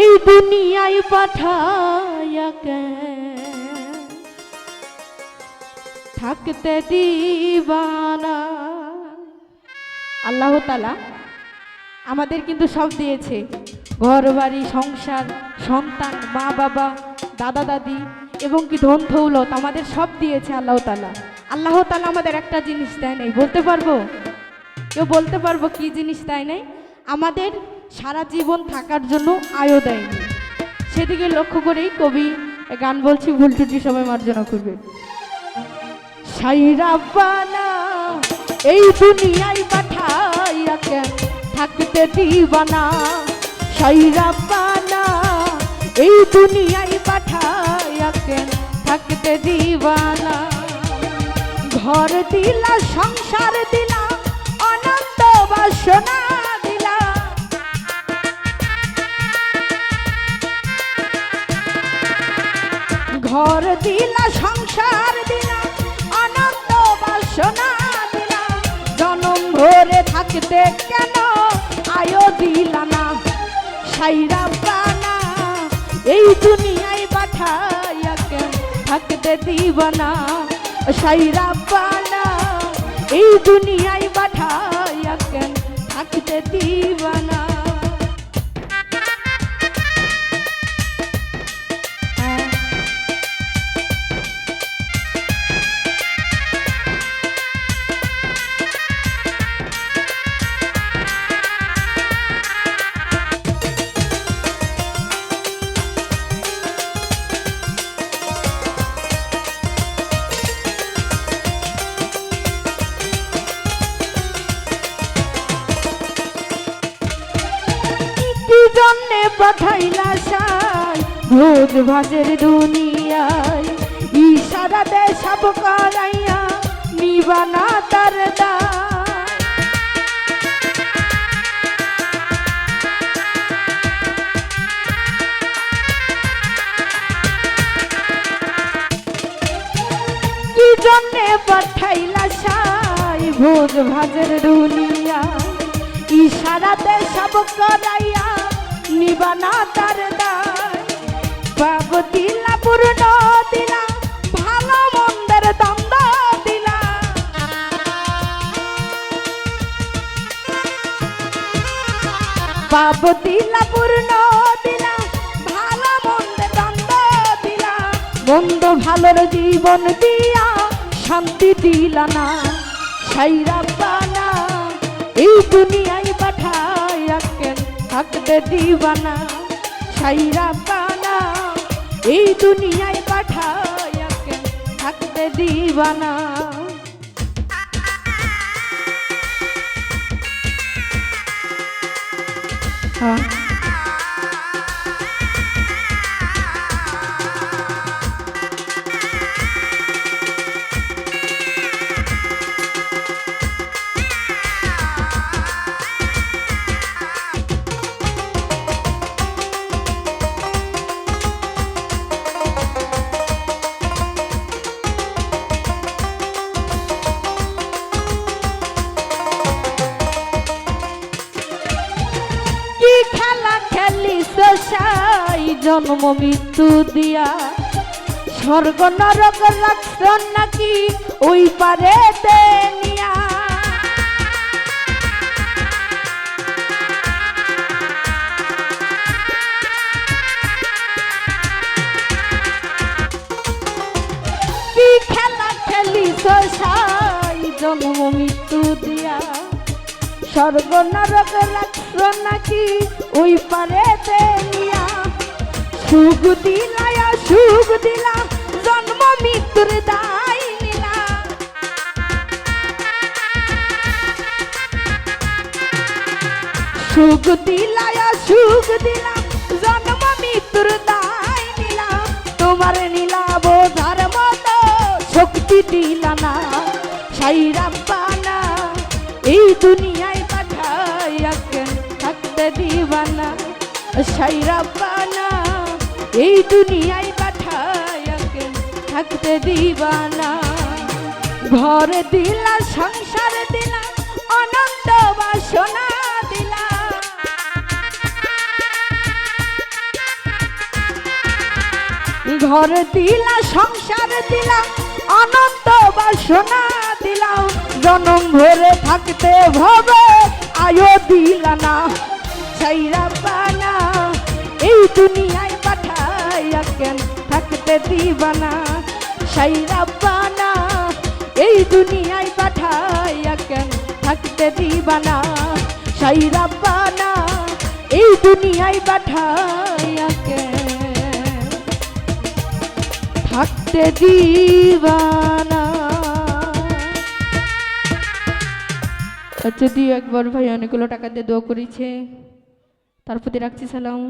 এই দুনিয়ায় পাঠায়া থাকতে দিবানা। আল্লাহ তালা আমাদের কিন্তু সব দিয়েছে। ঘর বাড়ি সংসার, সন্তান মা বাবা দাদা দাদি এবং কি ধন আমাদের সব দিয়েছে আল্লাহ তালা আল্লাহ তালা আমাদের একটা জিনিস দেয় নাই, বলতে পারব? কেউ বলতে পারব কি জিনিস দেয় নাই? আমাদের সারা জীবন থাকার জন্য আয়ও দেয়নি সেদিকে লক্ষ্য করেই কবি গান বলছি, ভুল ত্রুটি সবাই মার্জনা করবে। এই দুনিয়ায় পাঠাইয়া কেন থাকতে দিবানা? সাইরাবানা এই দুনিয়ায় পাঠাইয়া কেন থাকতে দিবানা? ঘর দিলা, সংসার দিলা, অনন্ত বাসনা দিলা। ঘর দিলা, সংসার দিলা আনন্দ বাসনা দিলা। জনম ভরে থাকতে কেন আয়ো দিলা না? সাইরা প্রাণা এই দুনিয়ায় পাঠাইয়া কেন থাকতে দিবানা সাইরা প্রাণা এই দুনিয়ায় পাঠাইয়া কেন থাকতে দিবানা জন্যে পাঠাইলা সাই। ভোজ ভাজের দুনিয়ায় ইশারা দে সব করাইয়া নিবানা তার কি জন্যে পাঠাইলা সাই? ভোজ ভাজের দুনিয়া ইশারাতে সব করাইয়া নিবানা তার বাব দিলা পূর্ণ দিলা, ভালো মন্দের দ্বন্দ্ব দিলা। বাব দিলা পূর্ণ দিলা, ভালো মন্দের দ্বন্দ্ব দিলা। মন্দ ভালোর জীবন দিয়া শান্তি দিলা না। সাইরা পানা এই দুনিয়ায় কেন থাকতে দিবানা সাইরা পানা এই দুনিয়ায় পাঠায় থাকতে দিবানা। হ্যাঁ জন্ম মৃত্যু দিয়া স্বর্গ নরক রাখছ নাকি ওই পারে জন্ম মৃত্যু দিয়া? স্বর্গ নরক রাখছ নাকি ওই পারে নিয়া। সুখ দিলায়া সুখ দিলা জন্ম মৃত্যুর দায় নিলা সুখ দিলায়া সুখ দিলা জন্ম মৃত্যুর দায় নিলা তোমার নীলা বোঝার মতো শক্তি দিলা না সাইরা পানা এই দুনিয়ায় পাঠাইয়া কেন থাকতে দিবানা সাইরা পানা এই দুনিয়ায় পাঠায় থাকতে দিবানা। ঘর দিলা, সংসার দিলা, অনন্ত বাসনা ঘর দিলা, সংসার দিলা, অনন্ত বাসনা দিলাও জনম ভরে থাকতে ভবে, আয়ো দিলা না। সাইরা পানা, এই দুনিয়ায় দিবানা সাইরা বানা, এই দুনিয়ায় পাঠাইয়া কেন থাকতে দিবানা? সাইরা বানা, এই দুনিয়ায় পাঠাইয়া কেন থাকতে দিবানা? আচ্ছা দিয়ে একবার ভাই, অনেকগুলো টাকা দিয়ে দোয়া করেছে। তার প্রতি রাখছি, সালাম।